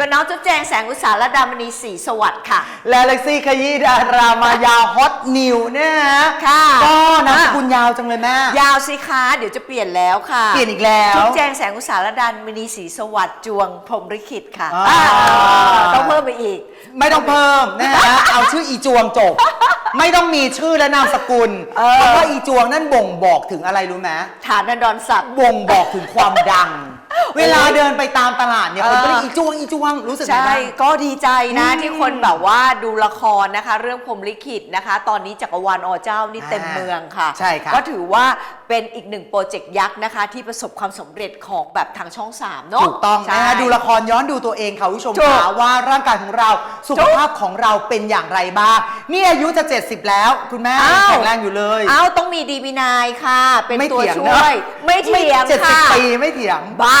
กับน้องจุ๊บแจงแสงอุตสาหดามณีศรีสวัสดิ์ค่ะ และเล็กซี่ขยี้ดารามายาวฮอตนิวเนี่ยฮะค่ะก็นามสกุลยาวจังเลยแม่ ยาวสิคะเดี๋ยวจะเปลี่ยนแล้วค่ะ เปลี่ยนอีกแล้วจุ๊บแจงแสงอุตสาหดามณีศรีสวัสดิ์จวงพรหมลิขิตค่ะอ่าอ่าต้องเพิ่มไปอีก ไม่ต้องเพิ่มนะฮะเอาชื่ออีจวงจบไม่ต้องมีชื่อและนามสกุลเออเพราะว่าอีจวงนั่นบ่งบอกถึงอะไรรู้ไหมฐานดอนศักดิ์บ่งบอกถึงความดัง เวลาเดินไปตามตลาดเนี่ยคนก็เรียกเอออีอีจวงอีจวงรู้สึกไงใช่ บ้าง ก็ดีใจนะอืมที่คนแบบว่าดูละครนะคะ เรื่องพรหมลิขิตนะคะ ตอนนี้จักรวาลอเจ้านี่เต็มอ่าเมืองค่ะ ใช่ครับ ก็ถือว่าเป็นอีกหนึ่งโปรเจกต์ยักษ์นะคะ ที่ประสบความสำเร็จของแบบทางช่อง3เนาะถูกต้องใช่นะฮะดูละครย้อนดูตัวเองค่ะคุณผู้ชมถูกขาว่าร่างกายของเราสุขภาพของเราเป็นอย่างไรบ้างนี่อายุจะ 70 แล้ว คุณแม่ยังแข็งแรงอยู่เลย เอ้าต้องมีดีบีนายค่ะ เป็นไม่ตัวเถียงช่นะวย ไม่เถียงเจ็ดสิบค่ะ ปีไม่เถียง บ้า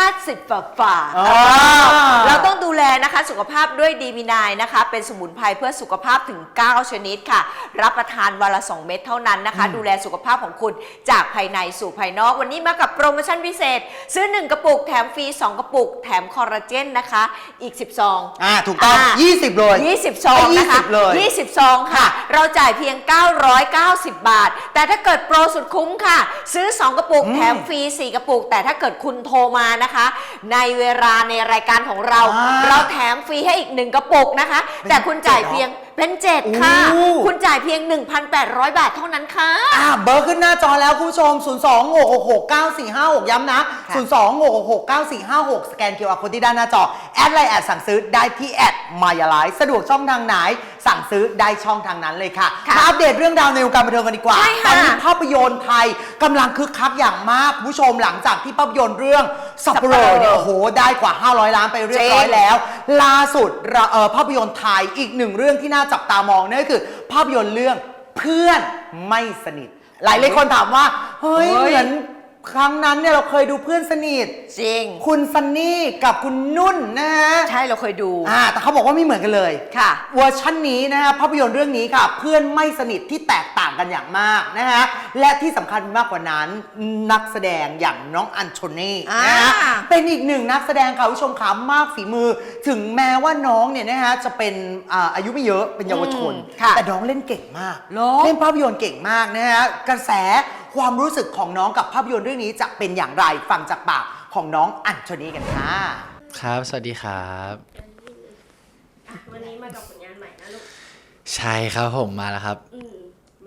ห้าสิบฝ่าฝ่าๆอ๋อ เราต้องดูแลนะคะสุขภาพด้วยดีมีนายนะคะ เป็นสมุนไพรเพื่อสุขภาพถึง 9 ชนิดค่ะ รับประทานวันละ 2 เม็ดเท่านั้นนะคะ ดูแลสุขภาพของคุณจากภายในสู่ภายนอก วันนี้มากับโปรโมชั่นพิเศษ ซื้อ 1 กระปุก แถมฟรี 2 กระปุก แถมคอลลาเจนนะคะ อีก 10 ซอง อ่าถูกต้อง อ่า20 เลย 20ซองนะคะ20เลย20ซองค่ะเราจ่ายเพียง 990 บาท แต่ถ้าเกิดโปรสุดคุ้มค่ะ ซื้อ 2 กระปุก อืมแถมฟรี 4 กระปุก แต่ถ้าเกิดคุณโทรมานะคะ ในเวลาในรายการของเรา อ่าเราแถมฟรีให้อีก1กระปุกนะคะแต่คุณจ่ายเพียงเป็นเจ็ดค่ะ โอ้ คุณจ่ายเพียง 1,800 บาทเท่านั้นค่ะ อ่าเบอร์ขึ้นหน้าจอแล้วคุณผู้ชม 0 2 6 6 6 9 4 5 6 ย้ำนะ ค่ะ 0 2 6 6 6 9 4 5 6 สแกน QR Code ที่ด้านหน้าจอ แอดไลน์แอดสั่งซื้อได้ที่แอดมายาไลฟ์สะดวกช่องทางไหน สั่งซื้อได้ช่องทางนั้นเลยค่ะค่ะมาอัปเดตเรื่องราวในวงการบันเทิงกันดีกว่าใช่ตค่ะอนนี้ภาพยนตร์ไทยกำลังคึกคักอย่างมากคุณผู้ชมหลังจากที่ภาพยนตร์เรื่องสับเปสับลเปลออเนี่ยโอ้โหได้กว่า 500 ล้านไปเรียบร้อยจริง แล้ว ล่าสุดเราเอ่อภาพยนตร์ไทยอีกหนึ่งเรื่องที่น่าจับตามองนั่นก็คือ ภาพยนตร์เรื่องเพื่อนไม่สนิท หลายหลายคนถามว่าเฮ้ยเฮ้ย เหมือน ครั้งนั้นเนี่ยเราเคยดูเพื่อนสนิท จริง คุณซันนี่กับคุณนุ่นนะฮะใช่เราเคยดู อ่า แต่เขาบอกว่าไม่เหมือนกันเลย ค่ะ เวอร์ชันนี้นะฮะภาพยนตร์เรื่องนี้ค่ะ เพื่อนไม่สนิทที่แตกต่างกันอย่างมากนะฮะ และที่สำคัญมากกว่านั้นนักแสดงอย่างน้องอัญโทนีนะฮะอ่า เป็นอีกหนึ่งนักแสดงค่ะคุณผู้ชมขามากฝีมือ ถึงแม้ว่าน้องเนี่ยนะฮะจะเป็นอ่าอายุไม่เยอะเป็นเยาวชน อืมค่ะ แต่น้องเล่นเก่งมาก เหรอ เล่นภาพยนตร์เก่งมากนะฮะ กระแส ความรู้สึกของน้องกับภาพยนตร์เรื่องนี้จะเป็นอย่างไรฟังจากปากของน้องอัญโทนีกันค่ะ ครับ สวัสดีครับวันนี้มากับผลงานใหม่นะลูก ใช่ครับผมมาแล้วครับ อืม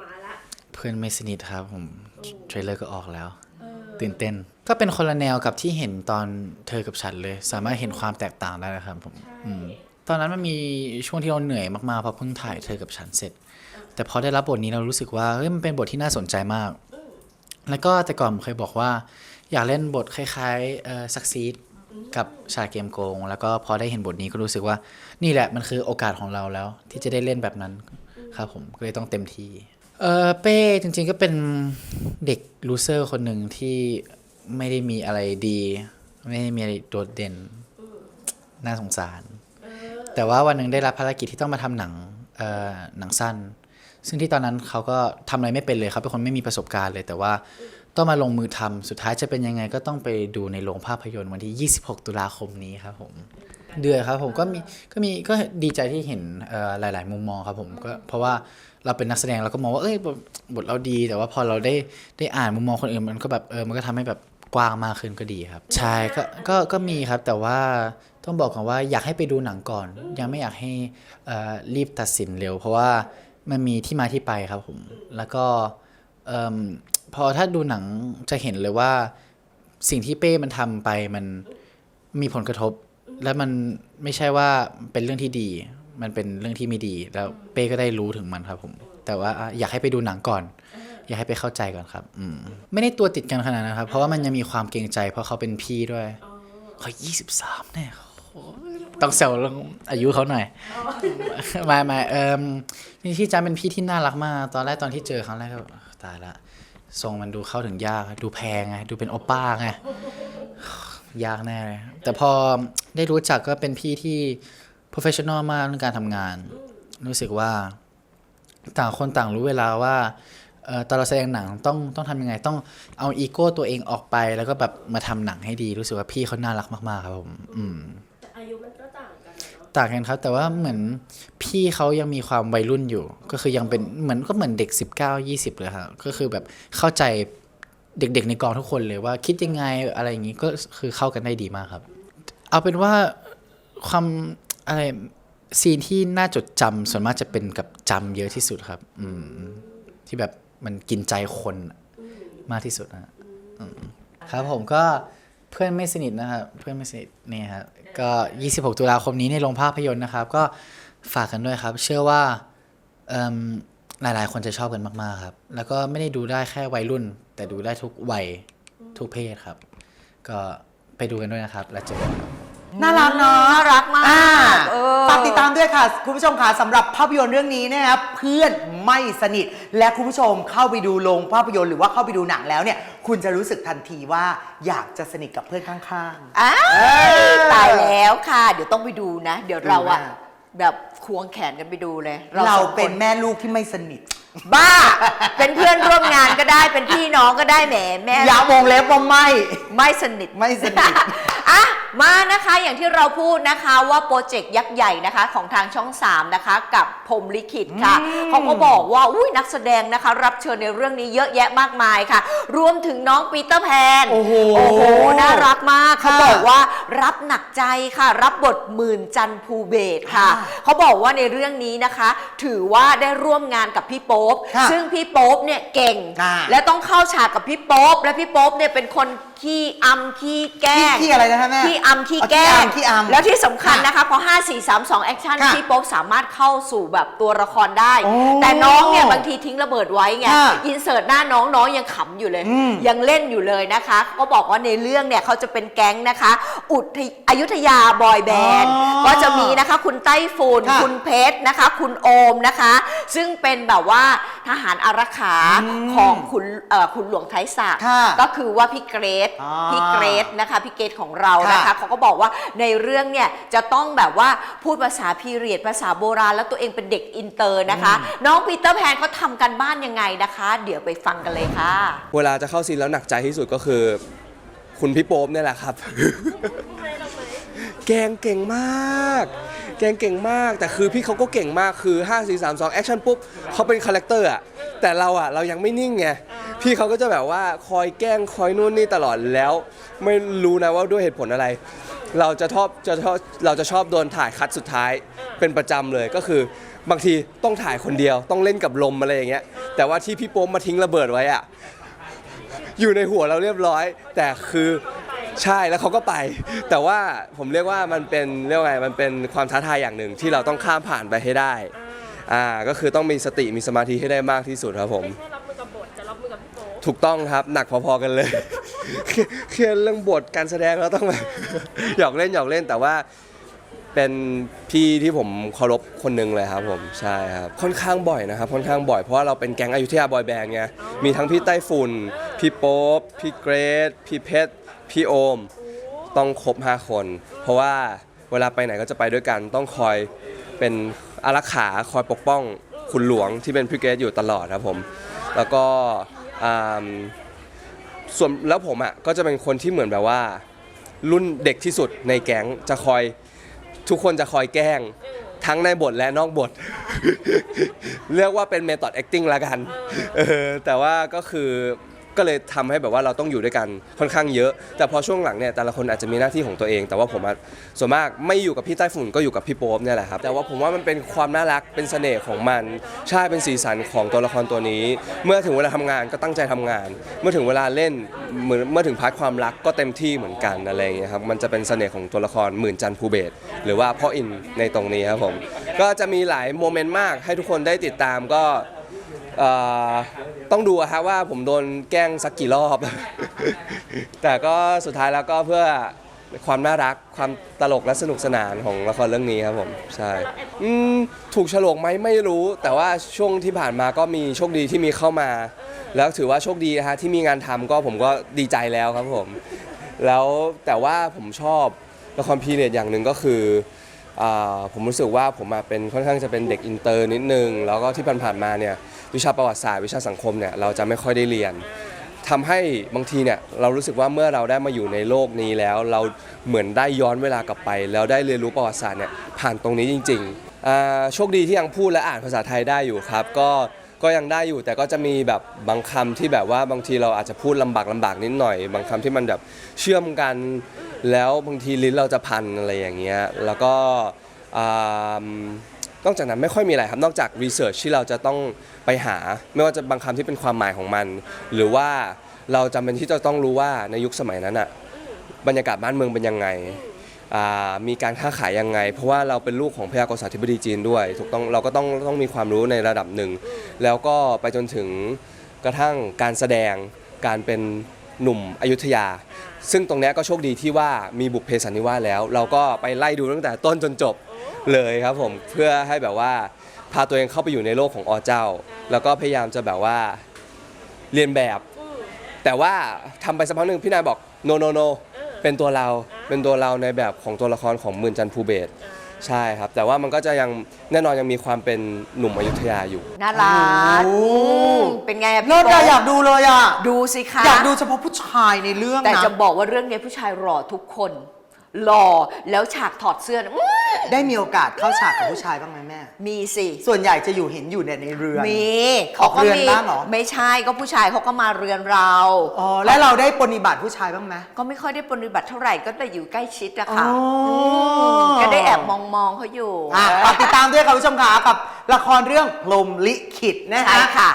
มาละเพื่อนไม่สนิทครับผมอืมเทรลเลอร์ก็ออกแล้ว เออตื่นเต้น ก็เป็นคนละแนวกับที่เห็นตอนเธอกับฉันเลย สามารถเห็นความแตกต่างได้นะครับผมอืมตอนนั้นมันมีช่วงที่เราเหนื่อยมากๆเพราะเพิ่งถ่ายเธอกับฉันเสร็จ แต่พอได้รับบทนี้เรารู้สึกว่าเฮ้ยมันเป็นบทที่น่าสนใจมาก แล้วก็แต่ก่อนผมเคยบอกว่า อยากเล่นบทคล้ายๆเอ่อซักซีดกับชาเกมโกง แล้วก็พอได้เห็นบทนี้ก็รู้สึกว่านี่แหละมันคือโอกาสของเราแล้ว ที่จะได้เล่นแบบนั้นครับผมก็เลยต้องเต็มที่เออเป้จริงๆก็เป็นเด็กลูเซอร์คนหนึ่งที่ไม่ได้มีอะไรดี ไม่ได้มีอะไรโดดเด่นน่าสงสาร แต่ว่าวันหนึ่งได้รับภารกิจที่ต้องมาทำหนังเอ่อหนังสั้น ซึ่งที่ตอนนั้นเขาก็ทำอะไรไม่เป็นเลยเขาเป็นคนไม่มีประสบการณ์เลย แต่ว่าต้องมาลงมือทำสุดท้ายจะเป็นยังไงก็ต้องไปดูในโรงภาพยนตร์วันที่ 26 ตุลาคมนี้ครับผมเดือดครับผมก็มีก็มีก็ดีใจที่เห็นหลาย ๆ มุมมองครับผมก็เพราะว่าเราเป็นนักแสดงเราก็มองว่าเอ้ยบทเราดี แต่ว่าพอเราได้ได้อ่านมุมมองคนอื่นมันก็แบบเออมันก็ทำให้แบบกว้างมากขึ้นก็ดีครับใช่ก็ก็ก็มีครับแต่ว่าต้องบอกก่อนว่าอยากให้ไปดูหนังก่อน ยังไม่อยากให้รีบตัดสินเร็ว เพราะว่า มันมีที่มาที่ไปครับผม แล้วก็พอถ้าดูหนังจะเห็นเลยว่าสิ่งที่เป้มันทำไปมันมีผลกระทบ แล้วมันไม่ใช่ว่าเป็นเรื่องที่ดี มันเป็นเรื่องที่ไม่ดี แล้วเป้ก็ได้รู้ถึงมันครับผม แต่ว่าอยากให้ไปดูหนังก่อน อยากให้ไปเข้าใจก่อนครับอืมไม่ได้ตัวติดกันขนาดนั้นครับ เพราะว่ามันยังมีความเกรงใจ เพราะเขาเป็นพี่ด้วยเขายี่สิบสามเนี่ยโอ้ย ต้องแซวเรื่องอายุเขาหน่อยไม่ไม่เอิมนี่ที่จำเป็นพี่ที่น่ารักมาก ตอนแรกตอนที่เจอครั้งแรกก็แบบตายละทรงมันดูเข้าถึงยาก ดูแพงไงดูเป็นโอป้าไงยากแน่เลยแต่พอได้รู้จักก็เป็นพี่ที่ professional มากเรื่องการทำงาน รู้สึกว่า ต่างคนต่างรู้เวลาว่าเอ่อตอนเราแสดงหนังต้องต้องทำยังไงต้องเอาอีโก้ตัวเองออกไป แล้วก็แบบมาทำหนังให้ดีรู้สึกว่าพี่เขาน่ารักมากๆครับผมอืม ต่างกันครับ แต่ว่าเหมือนพี่เขายังมีความวัยรุ่นอยู่ ก็คือยังเป็นเหมือนก็เหมือนเด็ก 19 20เลยครับก็คือแบบเข้าใจเด็กๆในกองทุกคนเลยว่าคิดยังไงอะไรอย่างนี้ก็คือเข้ากันได้ดีมากครับ เอาเป็นว่าความอะไรซีนที่น่าจดจำส่วนมากจะเป็นกับจำเยอะที่สุดครับ อืมที่แบบมันกินใจคนมากที่สุดนะ ครับผมก็ เพื่อนไม่สนิทนะครับเพื่อนไม่สนิทนี่ครับก็ 26 ตุลาคมนี้ในโรงภาพยนตร์นะครับ ก็ฝากกันด้วยครับ เชื่อว่าเอิ่มหลาย ๆ คนจะชอบกันมาก ๆ ครับ แล้วก็ไม่ได้ดูได้แค่วัยรุ่น แต่ดูได้ทุกวัยทุกเพศครับ ก็ไปดูกันด้วยนะครับ แล้วเจอกันครับ น่ารักเนาะน่ารักมากอ่เออ ฝากติดตามด้วยค่ะ คุณผู้ชมค่ะสำหรับภาพยนตร์เรื่องนี้นะครับเพื่อนไม่สนิท และคุณผู้ชมเข้าไปดูโรงภาพยนตร์หรือว่าเข้าไปดูหนังแล้วเนี่ย คุณจะรู้สึกทันทีว่าอยากจะสนิทกับเพื่อนข้างๆอ้าเออตายแล้วค่ะ เดี๋ยวต้องไปดูนะ เดี๋ยวเราอะดูนะแบบควงแขนกันไปดูเลยเราสองคเป็นแม่ลูกที่ไม่สนิทบ้า เป็นเพื่อนร่วมงานก็ได้เป็นพี่น้องก็ได้แหมแม่อย่าวงเล็บว่าไม่ ไม่สนิท ไม่สนิท อะ มานะคะอย่างที่เราพูดนะคะว่าโปรเจกต์ยักษ์ใหญ่นะคะของทางช่อง 3 นะคะ กับพรหมลิขิตค่ะอืมเขาก็บอกว่าอุ้ยนักแสดงนะคะ รับเชิญในเรื่องนี้เยอะแยะมากมายค่ะ รวมถึงน้องปีเตอร์แพนโอ้โหโอ้โหน่ารักมากเขาค่ะบอกว่ารับหนักใจค่ะ รับบทหมื่นจันทร์ภูเบศรค่ะค่ะเขาบอกว่าในเรื่องนี้นะคะ ถือว่าได้ร่วมงานกับพี่โป๊ปค่ะซึ่งพี่โป๊ปเนี่ยเก่งอ่าและต้องเข้าฉากกับพี่โป๊ปและพี่โป๊ปเนี่ยเป็นคนขี้อำขี้แกล้งขี้อะไรนะคะแม่ขี้อำขี้อ๋อแกล้งขี้อำขี้อำแล้วที่สำคัญค่ะนะคะพอ5 4 3 2แอคชั่นค่ะพี่โป๊ปสามารถเข้าสู่แบบตัวละครได้โอ้แต่น้องเนี่ยบางทีทิ้งระเบิดไว้ไงค่ะอินเสิร์ตหน้าน้องน้องยังขำอยู่เลยอืมยังเล่นอยู่เลยนะคะ ก็บอกว่าในเรื่องเนี่ยเขาจะเป็นแก๊งนะคะ อุทยอยุธยาบอยแบนด์อ๋อก็จะมีนะคะคุณไต้ฝุ่นค่ะคุณเพชรนะคะ คุณโอมนะคะ ซึ่งเป็นแบบว่าทหารอารักขาอืมของคุณเอ่อคุณหลวงไทยศักดิ์ค่ะก็คือว่าพี่เกรซอ่าพี่เกรซนะคะพี่เกรซของเรานะคะค่ะเขาก็บอกว่าในเรื่องเนี่ยจะต้องแบบว่าพูดภาษาพีเรียดภาษาโบราณ แล้วตัวเองเป็นเด็กอินเตอร์นะคะ น้องปีเตอร์แพนเขาทำกันบ้านยังไงนะคะ เดี๋ยวไปฟังกันเลยค่ะ เวลาจะเข้าซีนแล้วหนักใจที่สุดก็คือ คุณพี่โป๊ปเนี่ยแหละครับ แกงเก่งมาก แกงเก่งมาก แต่คือพี่เขาก็เก่งมากคือ 5 4 3 2 แอคชั่นปุ๊บเขาเป็นคาแรคเตอร์อะแต่เราอะเรายังไม่นิ่งไง พี่เขาก็จะแบบว่าคอยแกล้งคอยนู่นนี่ตลอดแล้ว ไม่รู้นะว่าด้วยเหตุผลอะไร เราจะชอบจะชอบเราจะชอบโดนถ่ายคัดสุดท้ายเป็นประจำเลยก็คือบางทีต้องถ่ายคนเดียวต้องเล่นกับลมอะไรอย่างเงี้ยแต่ว่าที่พี่โป๊มมาทิ้งระเบิดไว้อะอยู่ในหัวเราเรียบร้อย แต่คือ ใช่แล้วเขาก็ไป แต่ว่าผมเรียกว่ามันเป็นเรียกว่าไงมันเป็นความท้าทายอย่างหนึ่งที่เราต้องข้ามผ่านไปให้ได้อ่าก็คือต้องมีสติมีสมาธิให้ได้มากที่สุดครับผม ไม่ใช่รับมือกับบท จะรับมือกับพี่โป๊ปถูกต้องครับหนักพอๆกันเลย เครียดเรื่องบทการแสดงเราต้องแบบ หยอกเล่นหยอกเล่นแต่ว่าเป็นพี่ที่ผมเคารพคนหนึ่งเลยครับผมใช่ครับค่อนข้างบ่อยนะครับค่อนข้างบ่อยเพราะว่าเราเป็นแก๊งอยุธยาบอยแบนด์ไงมีทั้งพี่ไต้ฝุ่นพี่โป๊ปพี่เกรซพี่เพชร พี่โอมต้องครบ5คน เพราะว่าเวลาไปไหนก็จะไปด้วยกัน ต้องคอยเป็นอารักขาคอยปกป้องคุณหลวงที่เป็นพี่เกรซอยู่ตลอดครับผม แล้วก็อ่าส่วนแล้วผมอะก็จะเป็นคนที่เหมือนแบบว่า รุ่นเด็กที่สุดในแก๊งจะคอยทุกคนจะคอยแกล้ง ทั้งในบทและนอกบท เรียกว่าเป็นเม t อด acting ละกันเออแต่ว่าก็คือ ก็เลยทำให้แบบว่าเราต้องอยู่ด้วยกันค่อนข้างเยอะ แต่พอช่วงหลังเนี่ยแต่ละคนอาจจะมีหน้าที่ของตัวเอง แต่ว่าผมอะส่วนมากไม่อยู่กับพี่ใต้ฝุ่นก็อยู่กับพี่โป๊ปเนี่ยแหละครับแต่ว่าผมว่ามันเป็นความน่ารักเป็นเสน่ห์ของมันใช่เป็นสีสันของตัวละครตัวนี้ เมื่อถึงเวลาทำงานก็ตั้งใจทำงาน เมื่อถึงเวลาเล่นเหมือนเมื่อถึงพาร์ทความรักก็เต็มที่เหมือนกันอะไรอย่างเงี้ยครับมันจะเป็นเสน่ห์ของตัวละครหมื่นจันทร์ภูเบศรหรือว่าพ่ออินในตรงนี้ครับผมก็จะมีหลายโมเมนต์มากให้ทุกคนได้ติดตามก็ เอ่อต้องดูอะฮะว่าผมโดนแกล้งสักกี่รอบ แต่ก็สุดท้ายแล้วก็เพื่อความน่ารักความตลกและสนุกสนานของละครเรื่องนี้ครับผมใช่อืมถูกฉลกไหมไม่รู้ แต่ว่าช่วงที่ผ่านมาก็มีโชคดีที่มีเข้ามา แล้วถือว่าโชคดีนะฮะที่มีงานทำก็ผมก็ดีใจแล้วครับผม แล้วแต่ว่าผมชอบละครพีเรียดอย่างหนึ่งก็คืออาผมรู้สึกว่าผมอะเป็นค่อนข้างจะเป็นเด็กอินเตอร์นิดนึง แล้วก็ที่ผ่านๆมาเนี่ย วิชาประวัติศาสตร์ วิชาสังคมเนี่ยเราจะไม่ค่อยได้เรียนทำให้บางทีเนี่ยเรารู้สึกว่าเมื่อเราได้มาอยู่ในโลกนี้แล้ว เราเหมือนได้ย้อนเวลากลับไป แล้วได้เรียนรู้ประวัติศาสตร์เนี่ยผ่านตรงนี้จริงๆโชคดีที่ยังพูดและอ่านภาษาไทยได้อยู่ครับก็ก็ยังได้อยู่แต่ก็จะมีแบบบางคำที่แบบว่าบางทีเราอาจจะพูดลำบากลำบากนิดหน่อย บางคำที่มันแบบเชื่อมกัน แล้วบางทีลิ้นเราจะพันอะไรอย่างเงี้ยแล้วก็ นอกจากนั้นไม่ค่อยมีอะไรครับ นอกจากรีเสิร์ชที่เราจะต้องไปหา ไม่ว่าจะบางคำที่เป็นความหมายของมัน หรือว่าเราจำเป็นที่จะต้องรู้ว่าในยุคสมัยนั้นอะบรรยากาศบ้านเมืองเป็นยังไงอ่ามีการค้าขายยังไง เพราะว่าเราเป็นลูกของพระยากริย์ธิบดีจีนด้วย ถูกต้องเราก็ต้องต้องมีความรู้ในระดับหนึ่ง แล้วก็ไปจนถึงกระทั่งการแสดงการเป็นหนุ่มอยุธยา ซึ่งตรงเนี้ยก็โชคดีที่ว่ามีบุพเพสันนิวาสแล้ว เราก็ไปไล่ดูตั้งแต่ต้นจนจบ เลยครับผมเพื่อให้แบบว่าพาตัวเองเข้าไปอยู่ในโลกของอเจ้า แล้วก็พยายามจะแบบว่าเรียนแบบ แต่ว่าทำไปสักพักหนึ่งพี่นายบอก no no no เป็นตัวเราเป็นตัวเราในแบบของตัวละครของหมื่นจันทร์ภูเบศรใช่ครับ แต่ว่ามันก็จะยังแน่นอนยังมีความเป็นหนุ่มอยุธยาอยู่ น่ารักโอ้ อืมเป็นไงอะพี่เลิศอะโป๊ปอยากดูเลยอะดูสิคะ อยากดูเฉพาะผู้ชายในเรื่องแต่นะ จะบอกว่าเรื่องนี้ผู้ชายหล่อทุกคน หล่อแล้วฉากถอดเสื้อนะอื้อได้มีโอกาสเข้าฉากกับผู้ชายบ้างไหมแม่ มีสิ ส่วนใหญ่จะอยู่เห็นอยู่เนี่ยในเรือน มีออกเรือนมีบ้างเหรอ ไม่ใช่ก็ผู้ชายเขาก็มาเรือนเรา อ๋อแล้วเราได้ปฏิบัติผู้ชายบ้างไหม ก็ไม่ค่อยได้ปฏิบัติเท่าไหร่ก็แต่อยู่ใกล้ชิดอะค่ะอ๋ออื มก็ได้แอบมองมองๆเขาอยู่ อะฝากติดตามด้วยค่ะคุณผู้ชมค่ะกับละครเรื่องพรหมลิขิตนะใช่ฮะค่ะ